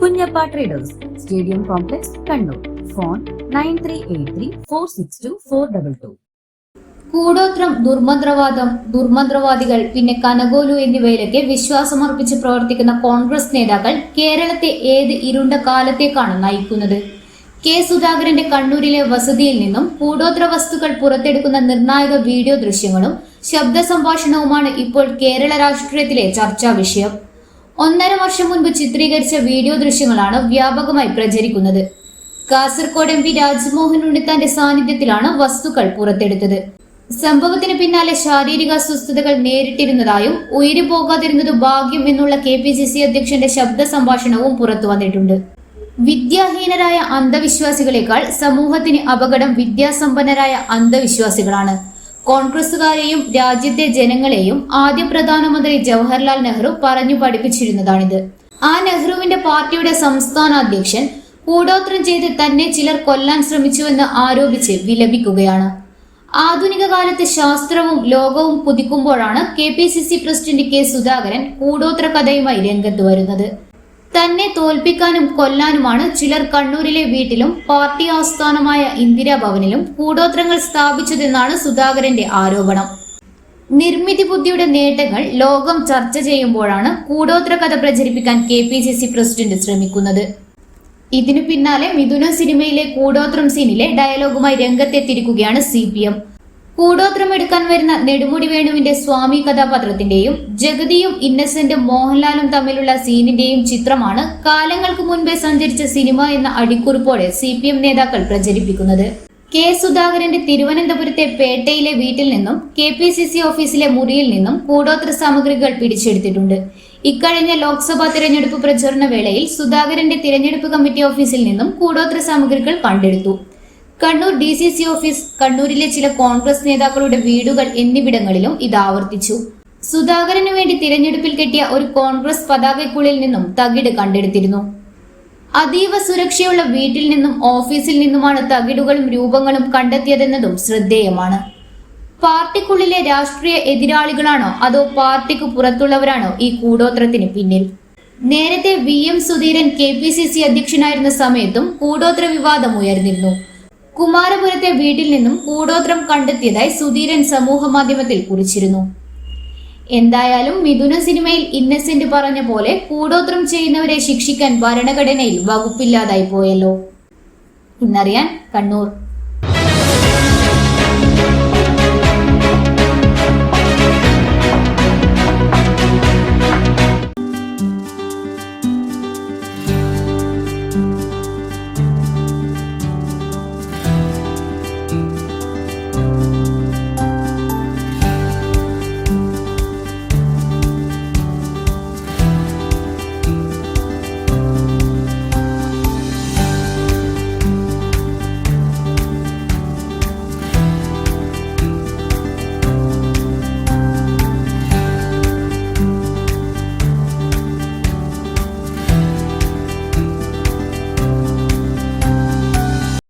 Kunjappa traders stadium complex Kannur. Phone nine three eight three four six two four double two. കൂടോത്രം ദുർമന്ത്രവാദം ദുർമന്ത്രവാദികൾ പിന്നെ കനകോലു എന്നിവയിലൊക്കെ വിശ്വാസമർപ്പിച്ച് പ്രവർത്തിക്കുന്ന കോൺഗ്രസ് നേതാക്കൾ കേരളത്തെ ഏത് ഇരുണ്ട കാലത്തേക്കാണ് നയിക്കുന്നത്? കെ സുധാകരന്റെ കണ്ണൂരിലെ വസതിയിൽ നിന്നും കൂടോത്ര വസ്തുക്കൾ പുറത്തെടുക്കുന്ന നിർണായക വീഡിയോ ദൃശ്യങ്ങളും ശബ്ദ സംഭാഷണവുമാണ് ഇപ്പോൾ കേരള രാഷ്ട്രീയത്തിലെ ചർച്ചാ വിഷയം. ഒന്നര വർഷം മുൻപ് ചിത്രീകരിച്ച വീഡിയോ ദൃശ്യങ്ങളാണ് വ്യാപകമായി പ്രചരിക്കുന്നത്. കാസർഗോഡ് എം പി രാജ്മോഹൻ ഉണ്ണിത്താന്റെ സാന്നിധ്യത്തിലാണ് വസ്തുക്കൾ പുറത്തെടുത്തത്. സംഭവത്തിന് പിന്നാലെ ശാരീരിക അസ്വസ്ഥതകൾ നേരിട്ടിരുന്നതായും ഉയിര് പോകാതിരുന്നത് ഭാഗ്യം എന്നുള്ള കെ പി സി സി അധ്യക്ഷന്റെ ശബ്ദ സംഭാഷണവും പുറത്തു വന്നിട്ടുണ്ട്. വിദ്യാഹീനരായ അന്ധവിശ്വാസികളെക്കാൾ സമൂഹത്തിന് അപകടം വിദ്യാസമ്പന്നരായ അന്ധവിശ്വാസികളാണ്. കോൺഗ്രസുകാരെയും രാജ്യത്തെ ജനങ്ങളെയും ആദ്യ പ്രധാനമന്ത്രി ജവഹർലാൽ നെഹ്റു പറഞ്ഞു പഠിപ്പിച്ചിരുന്നതാണിത്. ആ നെഹ്റുവിന്റെ പാർട്ടിയുടെ സംസ്ഥാന അധ്യക്ഷൻ കൂടോത്രം ചെയ്ത് തന്നെ ചിലർ കൊല്ലാൻ ശ്രമിച്ചുവെന്ന് ആരോപിച്ച് വിലപിക്കുകയാണ്. ആധുനിക കാലത്ത് ശാസ്ത്രവും ലോകവും പുതിക്കുമ്പോഴാണ് K P C C president K Sudhakaran കൂടോത്ര കഥയുമായി രംഗത്ത് വരുന്നത്. തന്നെ തോൽപ്പിക്കാനും കൊല്ലാനുമാണ് ചിലർ കണ്ണൂരിലെ വീട്ടിലും പാർട്ടി ആസ്ഥാനമായ ഇന്ദിരാഭവനിലും കൂടോത്രങ്ങൾ സ്ഥാപിച്ചതെന്നാണ് സുധാകരന്റെ ആരോപണം. നിർമ്മിതി ബുദ്ധിയുടെ നേട്ടങ്ങൾ ലോകം ചർച്ച ചെയ്യുമ്പോഴാണ് കൂടോത്ര കഥ പ്രചരിപ്പിക്കാൻ K P C C president ശ്രമിക്കുന്നത്. ഇതിനു പിന്നാലെ മിഥുന സിനിമയിലെ കൂടോത്രം സീനിലെ ഡയലോഗുമായി രംഗത്തെത്തിയിരിക്കുകയാണ് സി പി എം. കൂടോത്രം എടുക്കാൻ വരുന്ന നെടുമുടി വേണുവിന്റെ സ്വാമി കഥാപാത്രത്തിന്റെയും ജഗതിയും ഇന്നസെന്റും മോഹൻലാലും തമ്മിലുള്ള സീനിന്റെയും ചിത്രമാണ് കാലങ്ങൾക്ക് മുൻപേ സഞ്ചരിച്ച സിനിമ എന്ന അടിക്കുറിപ്പോടെ സി പി എം നേതാക്കൾ പ്രചരിപ്പിക്കുന്നത്. കെ സുധാകരന്റെ തിരുവനന്തപുരത്തെ പേട്ടയിലെ വീട്ടിൽ നിന്നും കെ പി സി സി ഓഫീസിലെ മുറിയിൽ നിന്നും കൂടോത്ര സാമഗ്രികൾ പിടിച്ചെടുത്തിട്ടുണ്ട്. ഇക്കഴിഞ്ഞ ലോക്സഭാ തിരഞ്ഞെടുപ്പ് പ്രചരണ വേളയിൽ സുധാകരന്റെ തിരഞ്ഞെടുപ്പ് കമ്മിറ്റി ഓഫീസിൽ നിന്നും കൂടോത്ര സാമഗ്രികൾ കണ്ടെടുത്തു. Kannur D C C office കണ്ണൂരിലെ ചില കോൺഗ്രസ് നേതാക്കളുടെ വീടുകൾ എന്നിവിടങ്ങളിലും ഇത് ആവർത്തിച്ചു. സുധാകരന് വേണ്ടി തിരഞ്ഞെടുപ്പിൽ കെട്ടിയ ഒരു കോൺഗ്രസ് പതാകയ്ക്കുള്ളിൽ നിന്നും തകിട് കണ്ടെടുത്തിരുന്നു. അതീവ സുരക്ഷയുള്ള വീട്ടിൽ നിന്നും ഓഫീസിൽ നിന്നുമാണ് തകിടുകളും രൂപങ്ങളും കണ്ടെത്തിയതെന്നതും ശ്രദ്ധേയമാണ്. പാർട്ടിക്കുള്ളിലെ രാഷ്ട്രീയ എതിരാളികളാണോ അതോ പാർട്ടിക്ക് പുറത്തുള്ളവരാണോ ഈ കൂടോത്രത്തിന് പിന്നിൽ? നേരത്തെ V M Sudheeran K P C C അധ്യക്ഷനായിരുന്ന സമയത്തും കൂടോത്ര വിവാദം ഉയർന്നിരുന്നു. കുമാരപുരത്തെ വീട്ടിൽ നിന്നും കൂടോത്രം കണ്ടെത്തിയതായി സുധീരൻ സമൂഹ മാധ്യമത്തിൽ കുറിച്ചിരുന്നു. എന്തായാലും മിഥുന സിനിമയിൽ ഇന്നസെന്റ് പറഞ്ഞ പോലെ കൂടോത്രം ചെയ്യുന്നവരെ ശിക്ഷിക്കാൻ ഭരണഘടനയിൽ വകുപ്പില്ലാതായി പോയല്ലോ. ഇന്നറിയാൻ കണ്ണൂർ.